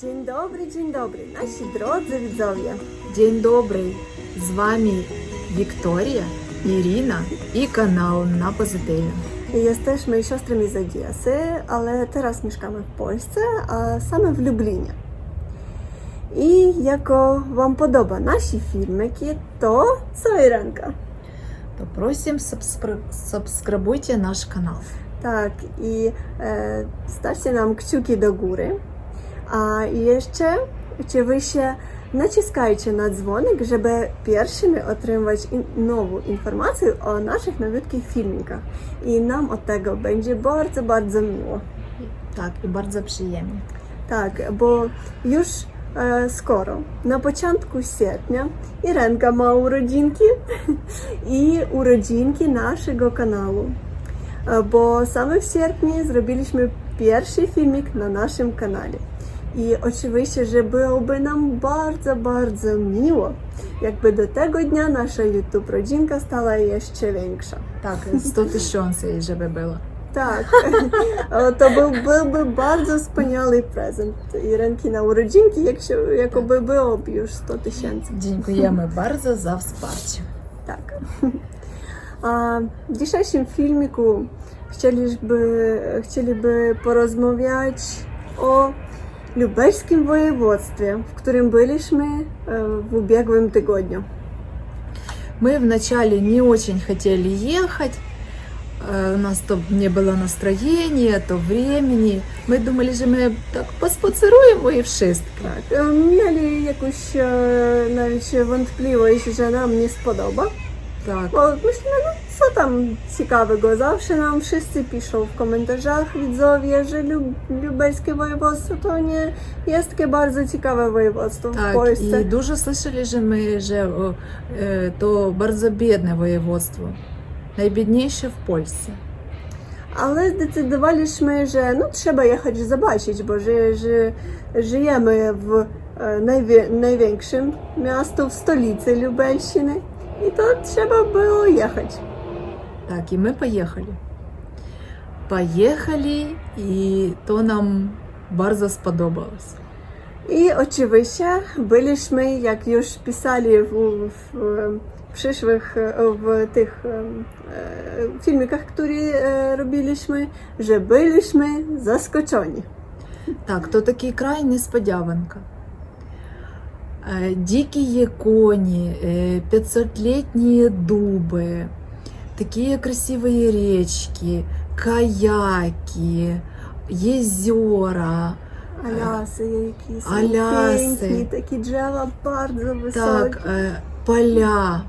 Dzień dobry, dzień dobry, nasi drodzy widzowie. Dzień добрий! З вами Вікторія, Ірина і канал на Позитиві. Jesteśmy siostrami z Odesy, ale teraz mieszkamy w Polsce, a same w Lublinie. I jako Wam podoba nasi filmiki, to co Irenka? То просим subscri- subskrybуйте наш канал. Tak, i e, stawcie nam kciuki do góry. A jeszcze oczywiście naciskajcie na dzwonek, żeby pierwszymi otrzymać nową informację o naszych nowiutkich filmikach. I nam od tego będzie bardzo, bardzo miło. Tak, i bardzo przyjemnie. Tak, bo już e, skoro, na początku sierpnia, Irenka ma urodzinki i urodzinki naszego kanału. E, bo same w sierpniu zrobiliśmy pierwszy filmik na naszym kanale. I oczywiście, że byłoby nam bardzo, bardzo miło, jakby do tego dnia nasza YouTube rodzinka stała jeszcze większa. Tak, 100 tysięcy, żeby było. Tak, to był, byłby bardzo wspaniały prezent i ręki na urodzinki, jak się, jakoby tak. już 100 tysięcy. Dziękujemy bardzo za wsparcie. Tak. A w dzisiejszym filmiku chcieliby, chcieliby porozmawiać o lubelskim województwie, w którym byliśmy e, w ubiegłym tygodniu. Мы вначале не очень хотели ехать, э, у нас то не было настроения, то времени. Мы думали, że my так поспоцируємо і wszystko. Tak, e, mieli jakąś e, nawet wątpliwość, że nam nie spodoba. Так, Bo myślimy, no co tam ciekawego? Zawsze nam wszyscy piszą w komentarzach widzowie, że lub, lubelskie województwo to nie jest takie bardzo ciekawe województwo w Так, Polsce. і дуже слышали, що ми że о, е, то bardzo бідне воєводство. Найбідніше в zdecydowaliśmy, że no trzeba jechać zobaczyć, bo że, że żyjemy w e, najwie, największym miastu, w stolicy Lubelszczyny i to trzeba było jechać. Так, і ми поїхали. Поїхали, і то нам bardzo сподобалось. I oczywiście byliśmy, jak już pisali w, w, w przyszłych, e, w tych e, e, filmikach, które e, robiliśmy, że byliśmy zaskoczeni. Так, то такий край несподіванка. Е, Дикі коні, е, 500-літні дуби, такі красиві річки, каяки, єзера. Alasy, які są Alasy. piękne, takie drzewa bardzo wysokie. Так, е, поля.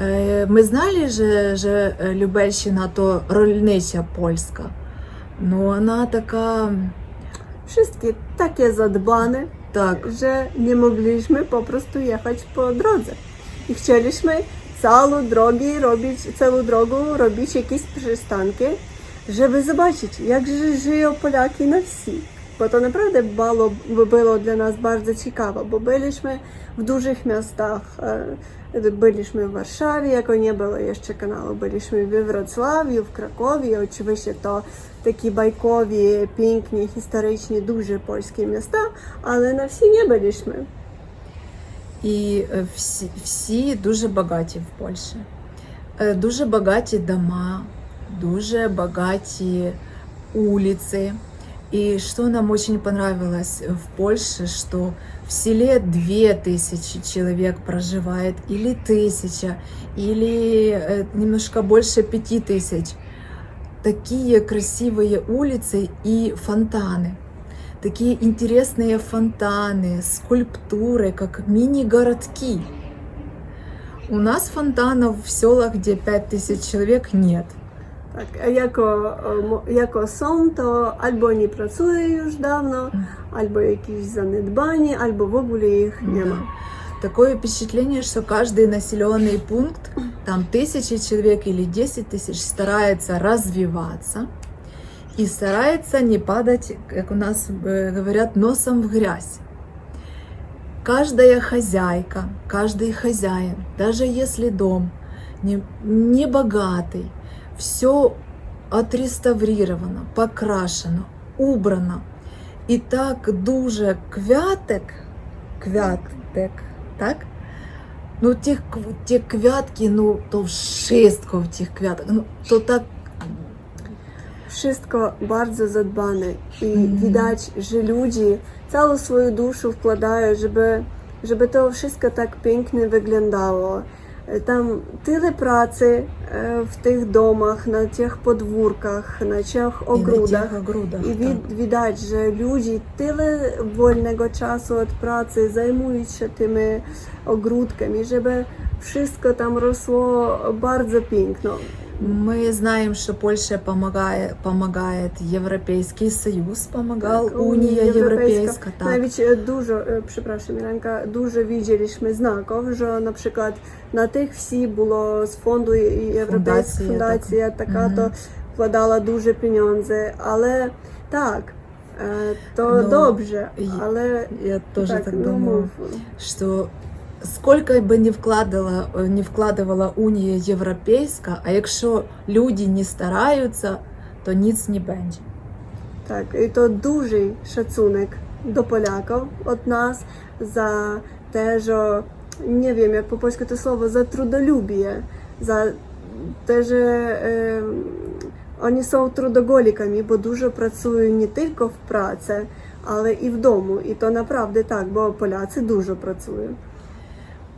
Е, Ми знали, що, що Любельщина то рольниця польська. Ну вона така, Wszystkie takie zadbane, tak, że nie mogliśmy po prostu jechać po drodze. I chcieliśmy całą drogę robić, całą drogą robić jakieś przystanki, żeby zobaczyć, jak żyją Polaki na wsi. Bo to naprawdę było, było dla nas bardzo ciekawe, bo byliśmy w dużych miastach, e, byliśmy w Warszawie, jako nie było jeszcze kanału, byliśmy we Wrocławiu, w Krakowie, oczywiście to takie bajkowe, pięknie, historycznie duże polskie miasta, ale na wsi nie byliśmy. І е, всі, всі дуже багаті в Польщі. Е, Дуже багаті дома, дуже багаті улицы. И что нам очень понравилось в Польше, что в селе 2000 человек проживает, или тысяча, или э, немножко больше 5000. Такие красивые улицы и фонтаны. Такие интересные фонтаны, скульптуры, как мини-городки. У нас фонтанов в селах, где 5000 человек, нет. А яко яко сон, то або не працює вже давно, або якісь занедбані, або ввогуле їх нема. Такое впечатление, что каждый населенный пункт, там тысячи человек или 10 тысяч, старается развиваться и старается не падать, как у нас э, говорят, носом в грязь. Каждая хозяйка, каждый хозяин, даже если дом не, не богатый, все отреставрировано, покрашено, убрано. І так дуже квятек, квятек, так? Ну, ті, ті квятки, ну, то wszystko w tych kwiatach, no, to tak Wszystko bardzo zadbane i Mhm. widać, że ludzie całą swoją duszę wkładają, żeby, żeby to wszystko tak pięknie wyglądało. E, Tam tyle pracy e, w tych domach, na tych podwórkach, na tych і на тих огрудах. I так. wid- widać, że ludzie tyle wolnego czasu od pracy zajmują się tymi ogródkami, żeby wszystko tam rosło Ми знаємо, що Польща помагає, помагає Європейський Союз, помагав Так, Унія Європейська. Так. Навіть е, дуже, е, przepraszam, Іренка, дуже widzieliśmy знаків, що, наприклад, на тих всі було з фонду Європейська Фундація, така то вкладала дуже пеньонзи. Але так, е, то Ну, добре, але Я теж так, ну, думаю. мов. что сколько бы не вкладала, не вкладывала Унія Європейська, а якщо люди не стараються, то ніц не буде. Так, і то дуже шацунок до поляків від нас за те, що не wiem, як по польську те слово, за трудолюбие, за те, що е, вони są трудоголіками, бо дуже працюють не тільки в праці, але і вдома. І то направді так, бо поляці дуже працюють.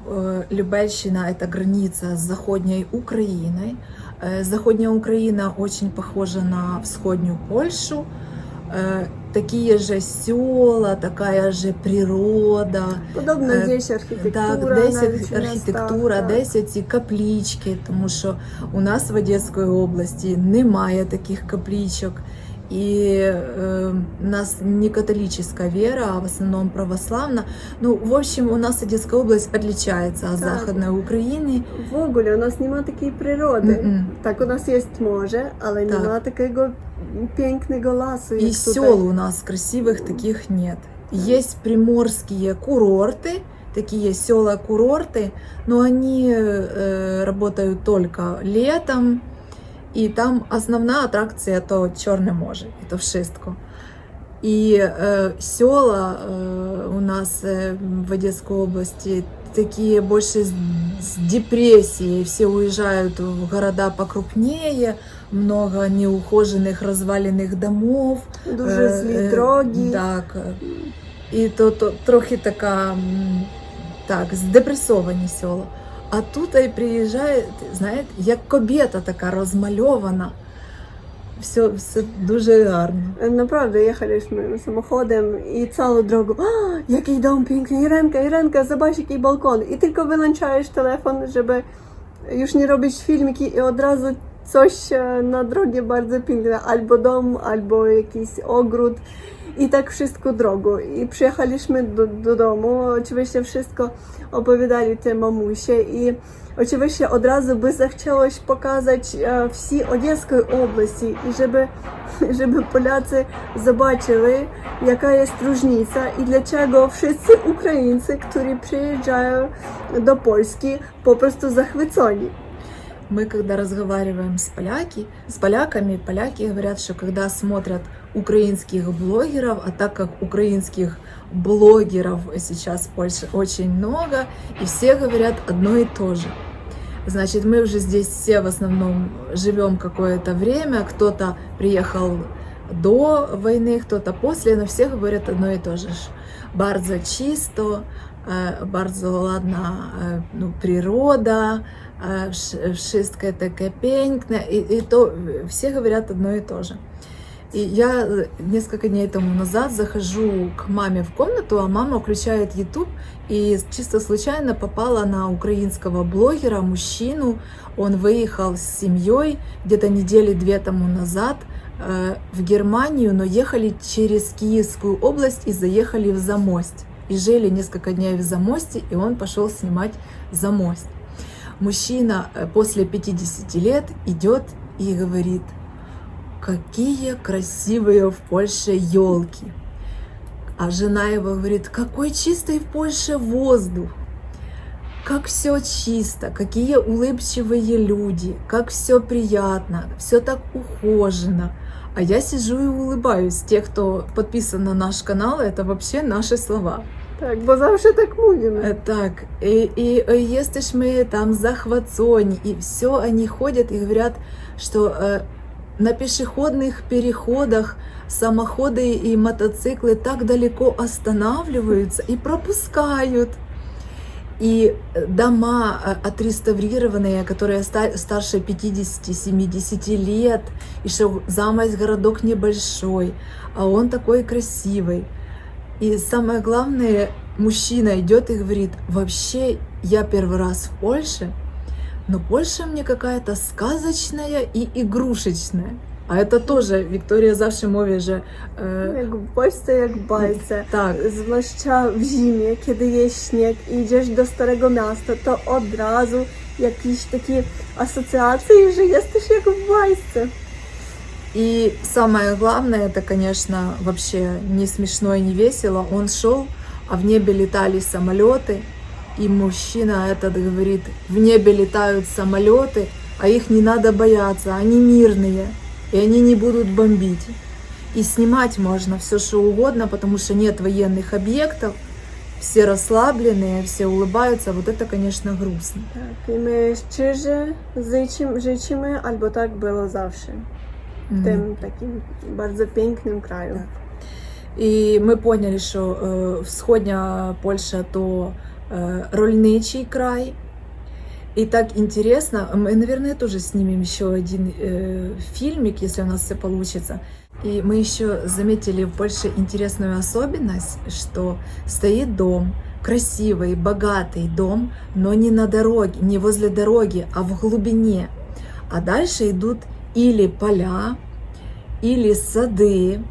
Э, Любельщина – это граница с Заходней Украиной. Э, Заходняя Украина очень похожа на Всходнюю Польшу. Э, Такие же села, такая же природа. Подобно Е, здесь архітектура, Так, десь навіть у нас архітектура, так, так. десь ці каплічки, тому що у нас в Одеської області немає таких каплічок. І е, у нас не католическая вера, а в основном православна. Ну, в общем, у нас Одесская область отличается от Так. Западной Украины. В огулі у нас немає такої природи. М-м. Так, у нас є море, але Так. немає такого пінкного ласу, И як тут. сел у нас красивых таких нет. Есть приморские курорты, такие села-курорты, но они э, работают только летом, и там основная аттракция то Черное море, это вшистко. И э, села э, у нас э, в Одесской области такие больше с, с депрессией, все уезжают в города покрупнее, много неухоженных разваленных домов, Дуже Е, злі е, дороги. Так. І то, то трохи така м, так, здепресовані села. А тут і приїжджає, знаєте, як кобєта така розмальована. Все, все дуже гарно. Naprawdę jechaliśmy samochodem i całą drogą, a, jaki dom piękny, Irenka, Irenka, zobacz jaki balkon. I tylko wyłączałeś telefon, żeby już nie robić filmiki i od razu e, na drogie bardzo piękne, albo dom, albo jakiś. I tak wszystko drogą. I przyjechaliśmy do, do domu, oczywiście wszystko opowiadali te mamusie i oczywiście od razu by e, wsi Odieskiej oblasti i żeby żeby Polacy zobaczyli, jaka jest różnica i dlaczego wszyscy Ukraińcy, którzy przyjeżdżają do Polski, po prostu zachwyceni. Мы когда разговариваем с поляки, с поляками, поляки говорят, что когда смотрят украинских блогеров, а так как украинских блогеров сейчас в Польше очень много, и все говорят одно и то же. Значит, мы уже здесь все в основном живем какое-то время, кто-то приехал до войны, кто-то после, но все говорят одно и то же. Bardzo чисто, bardzo ладна е, ну, природа, wszystko таке piękne, и, и то все говорят одно и то же. И я э, несколько дней тому назад захожу к маме в комнату, а мама включает YouTube и чисто случайно попала на украинского блогера, мужчину. Он выехал с семьей где-то недели две тому назад э, в Германию, но ехали через Киевскую область и заехали в Замость. И жили несколько дней в Замосте, и он пошел снимать Замость. Мужчина э, после 50 лет идет и говорит, какие красивые в Польше елки. А жена его говорит, какой чистый в Польше воздух, как все чисто, какие улыбчивые люди, как все приятно, все так ухожено. А я сижу и улыбаюсь. Те, кто подписан на наш канал, это вообще наши слова. Так, бо завжди так mówimy. Э, Так, и, и мы там Сони, и все они ходят и говорят, что э, на пешеходных переходах самоходы и мотоциклы так далеко останавливаются и пропускают. И э, дома э, отреставрированные, которые ста- старше 50-70 лет, и что замость городок небольшой, а он такой красивый. И самое главное, мужчина идет и говорит, вообще я первый раз в Польше, но Польша мне какая-то сказочная и игрушечная. А это тоже Виктория завжди e, Jak w Polsce, jak w bajce. tak, Zwłaszcza w zimie, kiedy jest śnieg i idziesz do Starego Miasta, to od razu jakieś takie asocjacje, że jesteś jak w bajce. И самое главное, это, конечно, вообще не смешно и не весело. Он шел, а в небе летали самолеты, и мужчина этот говорит, в небе летают самолеты, а их не надо бояться, они мирные, и они не будут бомбить. И снимать можно все что угодно, потому что нет военных объектов, все расслабленные, все улыбаются. Вот это, конечно, грустно. Tak, i my szczerze życzymy, życzymy, albo tak było zawsze. W tym takim bardzo pięknym kraju. Так. І ми поняли, що е, всходня Польща то е, рольничий край. И так интересно, мы, наверное, тоже снимем еще один э, фильмик, если у нас все получится. И мы еще заметили в Польше интересную особенность, что стоит дом, красивый, богатый дом, но не на дороге, не возле дороги, а в глубине. А дальше идут или поля, или сады,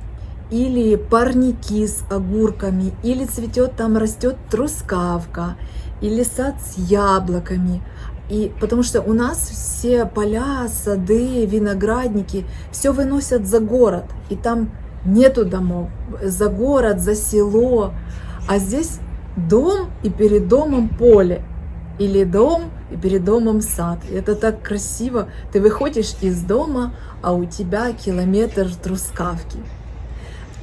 или парники с огурками, или цветет там растет трускавка, или сад с яблоками. И потому что у нас все поля, сады, виноградники, все выносят за город, и там нету домов, за город, за село, а здесь дом и перед домом поле, или дом и перед домом сад. И это так красиво. Ты выходишь из дома, а у тебя километр трускавки.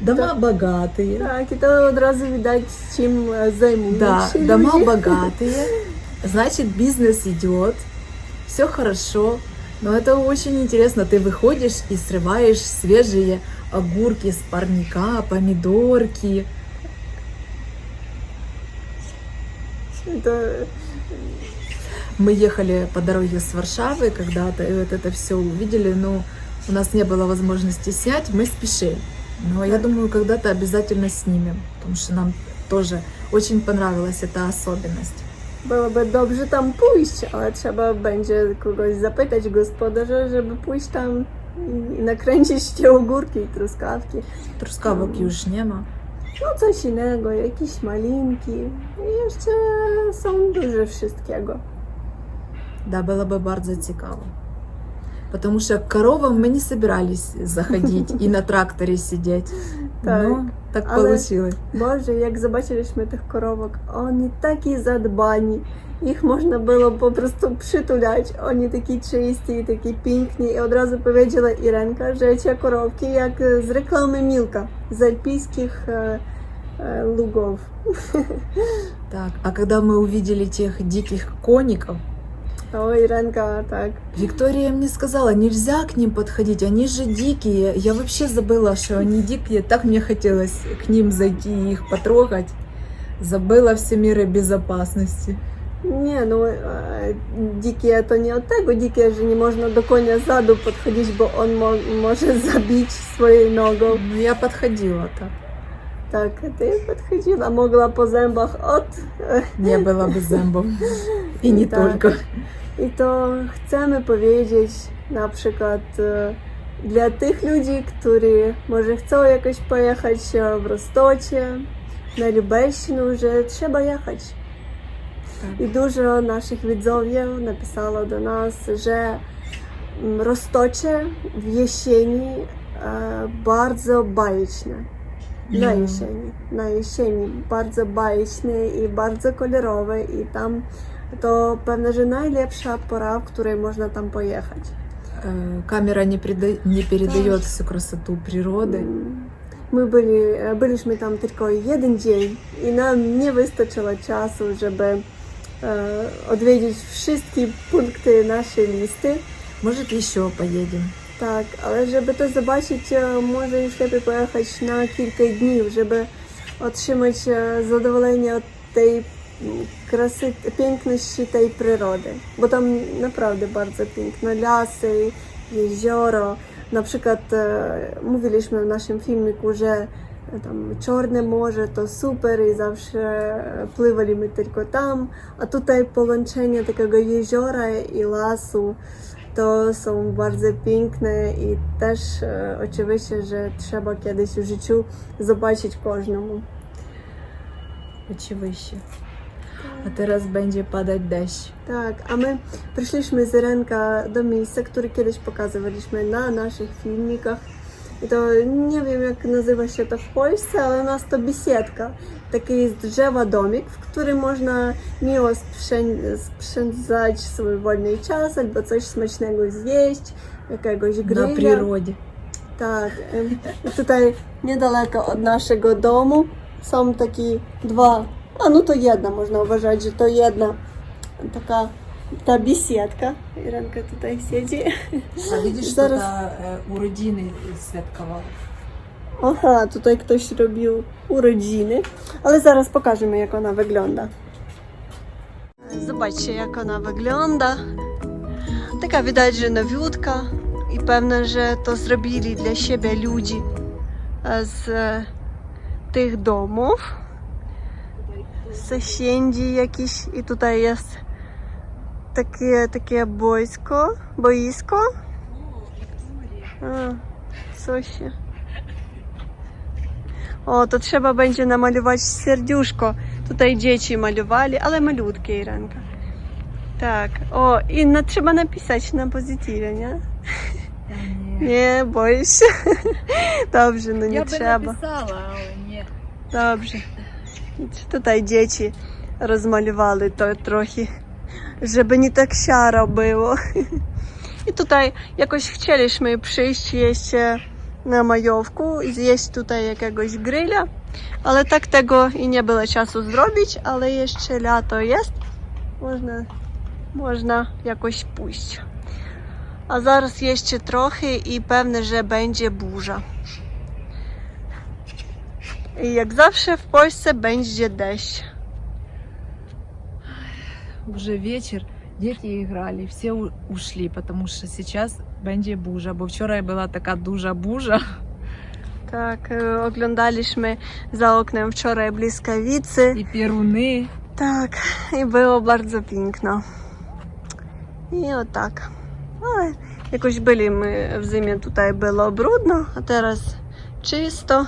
Дома Да. богатые. I to od razu widać, czym e, zajmują Да, się дома богатые, значит бизнес идет, все хорошо, но это очень интересно. Ты выходишь и срываешь свежие огурки с парника, помидорки. To, Мы ехали по дороге с Варшавы когда-то, и вот это все увидели, но у нас не было возможности снять, мы спешили. Но я Так. думаю, когда-то обязательно снимем, потому что нам тоже очень понравилась эта особенность. byłoby dobrze tam pójść, ale trzeba będzie kogoś zapytać gospodarza, żeby pójść tam i nakręcić te ogórki i truskawki. Трускавок Ам. już nie ma. No coś innego, jakieś malinki. I jeszcze są duże wszystkiego. Да, было бы bardzo цікаво. Потому что к коровам мы не собирались заходить и на тракторе сидеть. Так. Но так Але- получилось. Jak zobaczyliśmy tych korowek, oni taki zadbani. Ich można było po prostu przytulać. Oni taki czysty, taki piękni. I od razu powiedziała Irenka, że te korowki jak z reklamy Milka, z alpijskich e, e, lugów. Так, а когда мы увидели тех диких коников, O, Irenka, tak. Виктория мне сказала, нельзя к ним подходить, они же дикие. Я вообще забыла, что они дикие. Так мне хотелось к ним зайти и их потрогать. Забыла все меры безопасности. Nie, no e, dzikie to nie od tego dzikie, że nie można do konia zadu podchodzić, bo on mo może zabić swoją nogą. Ну, я подходила так. Tak, ty podchodziła, mogła po zębach od... Nie była bez zębów. I nie tak. tylko. I to chcemy powiedzieć na przykład e, dla tych ludzi, którzy może chcą jakoś pojechać w Rostocie, na Lubelszczynu, że trzeba jechać. Tak. I dużo naszych widzów napisało do nas, że mm, Rostocie w jesieni e, bardzo bajeczne. Na jesieni, na jesieni bardzo bajeczne i bardzo kolorowe i tam to pewnie, że najlepsza pora, w której można tam pojechać. камера не, переда- не передает всю красоту природы. Ми були, були ж ми там тільки один день, і нам не вистачило часу, щоб е, відвідати всі пункти нашої лісти. Может, еще поедем. Tak, ale żeby to zobaczyć, może już lepiej pojechać na kilka dni, żeby otrzymać e, zadowolenie od tej krasy, piękności tej przyrody. Bo tam naprawdę bardzo piękne lasy, jezioro. Na przykład e, mówiliśmy w naszym filmiku, że tam Czarne Morze to super i zawsze pływaliśmy tylko tam, a tutaj połączenie takiego jeziora i lasu to są bardzo piękne i też e, oczywiście, że trzeba kiedyś w życiu zobaczyć każdemu. Oczywiście. Tak. A teraz będzie padać deszcz. Tak, a my przyszliśmy z rynka do miejsca, które kiedyś pokazywaliśmy na naszych filmikach. To nie wiem jak nazywa się to w Polsce, ale u nas to bisiedka. Taki z drzewa domik, w którym można miło sprzę- spędzać swój wolny czas albo coś smacznego zjeść, jakiegoś На grilla. природе. Tak, tutaj niedaleko od naszego domu są takie dwa, a no to jedna, można uważać, że to jedna taka ta bisiedka. Irenka tutaj siedzi. А видишь, Зараз- что-то э, у родины святкował. Ага, tutaj ktoś robił urodziny, ale zaraz pokażemy jak ona wygląda. Zobaczcie jak ona wygląda. Taka widać, że nowiutka i pewne, że to zrobili dla siebie ludzi e, z e, tych domów. Sąsiedzi jakieś i tutaj jest takie, takie boisko, boisko. A, coś się. O, to trzeba będzie namalować serduszko. Tutaj dzieci malowali, ale malutkie Irenka. Tak. O, i na, trzeba napisać na pozytywie, nie? Nie, boję się. Dobrze, no nie trzeba. написала, але ні. Dobrze. Tutaj dzieci rozmalowali to trochę, żeby nie tak siaro było. I tutaj jakoś chcieliśmy przyjść jeszcze na majówku i zjeść tutaj jakiegoś grilla, ale tak tego i nie było czasu zrobić, ale jeszcze lato jest. Można, można jakoś pójść. A zaraz jeszcze trochę i pewne, że będzie burza. I jak zawsze w Polsce będzie deszcz. Уже вечір, діти грали, всі ушли, тому що зараз będzie burza, бо вчора була така дуже burza. Tak, e, oglądaliśmy za oknem wczoraj błyskawicy. І піруни. Tak, i było bardzo piękno. I o tak. Ale jakoś byli my w zimie, tutaj było brudno, a teraz czysto.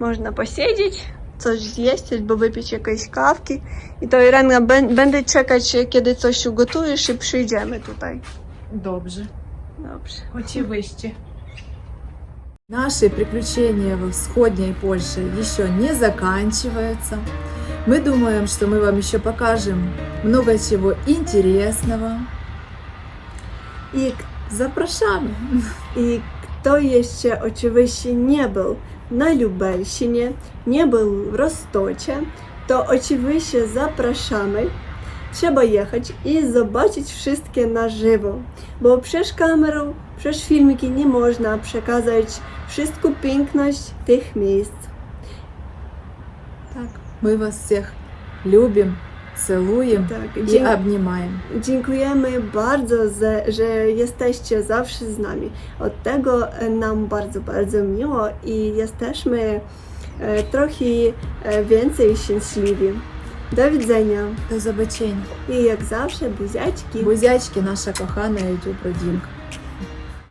Można posiedzieć, coś zjeść albo wypić jakieś kawki. I to Irena, bę- będę czekać, kiedy coś ugotujesz i przyjdziemy tutaj. Добре. Dobrze. Очевидно. Наши приключения в Всходней Польше еще не заканчиваются. Мы думаем, что мы вам еще покажем много чего интересного. I Запрошamy. I kto jeszcze oczywiście nie był na Lubelsinie, nie był w Rostocie, to oczywiście zapraszamy. Trzeba jechać i zobaczyć wszystkie na żywo, bo przez kamerę, przez filmiki nie można przekazać wszystką piękność tych miejsc. Так. Мы вас всех любим, Celuję tak, i obnimaję. Dziękujemy bardzo, za, że jesteście zawsze z nami. Od tego e, nam bardzo, bardzo miło i jesteśmy e, trochę e, więcej szczęśliwi. Do widzenia. Do zobaczenia. I jak zawsze buziaczki. Buziaczki, nasza kochana YouTube rodzinka.